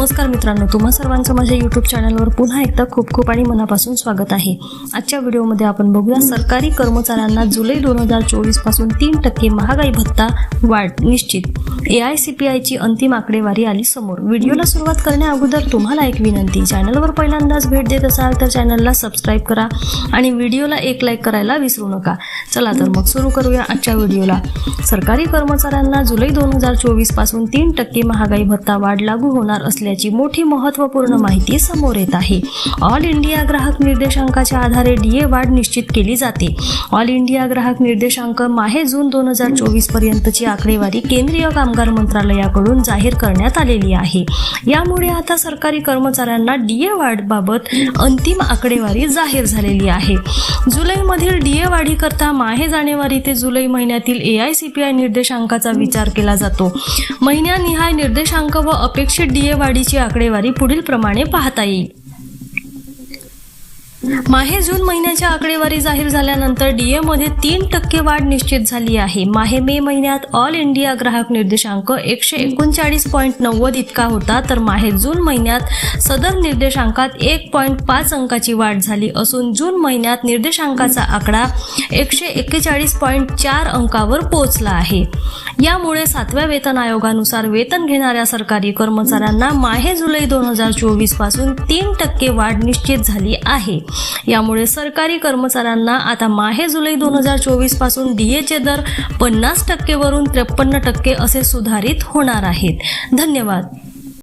नमस्कार मित्रांनो तुम्हा सर्वांचं माझ्या यूट्यूब चॅनलवर पुन्हा एकदा खूप खूप आणि मनापासून स्वागत आहे. आजच्या व्हिडिओमध्ये आपण बघूया सरकारी कर्मचाऱ्यांना जुलै दोन हजार चोवीसपासून तीन टक्के महागाई भत्ता वाढ निश्चित. ए आय सी पी आयची अंतिम आकडेवारी आली समोर. व्हिडिओला सुरुवात करण्या अगोदर तुम्हाला एक विनंती चॅनलवर पहिल्यांदाच भेट देत असाल तर चॅनलला सबस्क्राईब करा आणि व्हिडिओला एक लाईक करायला विसरू नका. चला तर मग सुरू करूया आजच्या व्हिडिओला. सरकारी कर्मचाऱ्यांना जुलै दोन हजार चोवीसपासून तीन टक्के महागाई भत्ता वाढ लागू होणार असल्याची मोठी महत्त्वपूर्ण माहिती समोर येत आहे. ऑल इंडिया ग्राहक निर्देशांकाच्या आधारे डीए वाढ निश्चित केली जाते. ऑल इंडिया ग्राहक निर्देशांक माहे जून दोन हजार चोवीस पर्यंतची आकडेवारी केंद्रीय काम कामगार मंत्रालयाकडून जाहीर करण्यात आलेली आहे. यामुळे आता सरकारी कर्मचाऱ्यांना डीए वाढबाबत अंतिम आकडेवारी जाहीर झालेली आहे. जुलैमधील डीए वाढीकरता माहे जानेवारी ते जुलै महिन्यातील A I C P I निर्देशांकाचा विचार केला जातो. महिन्यानिहाय निर्देशांक व अपेक्षित डीए वाढीची आकडेवारी पुढील प्रमाणे पाहता येईल. माहे जून महिन्याच्या आकडेवारी जाहीर झाल्यानंतर डीएमध्ये तीन टक्के वाढ निश्चित झाली आहे. माहे मे महिन्यात ऑल इंडिया ग्राहक निर्देशांक एकशे एकोणचाळीस पॉईंट नव्वद इतका होता तर माहे जून महिन्यात सदर निर्देशांकात एक पॉईंट पाच अंकाची वाढ झाली असून जून महिन्यात निर्देशांकाचा आकडा एकशे एक्केचाळीस पॉईंट चार अंकावर पोहोचला आहे. यामुळे सातव्या वेतन आयोगानुसार वेतन घेणाऱ्या सरकारी कर्मचाऱ्यांना माहे जुलै दोन हजार चोवीसपासून तीन टक्के वाढ निश्चित झाली आहे. यामुळे सरकारी कर्मचाऱ्यांना आता माहे जुलै दोन हजार चोवीसपासून डीएचे दर पन्नास टक्केवरून त्रेपन्न टक्के असे सुधारित होणार आहेत. धन्यवाद.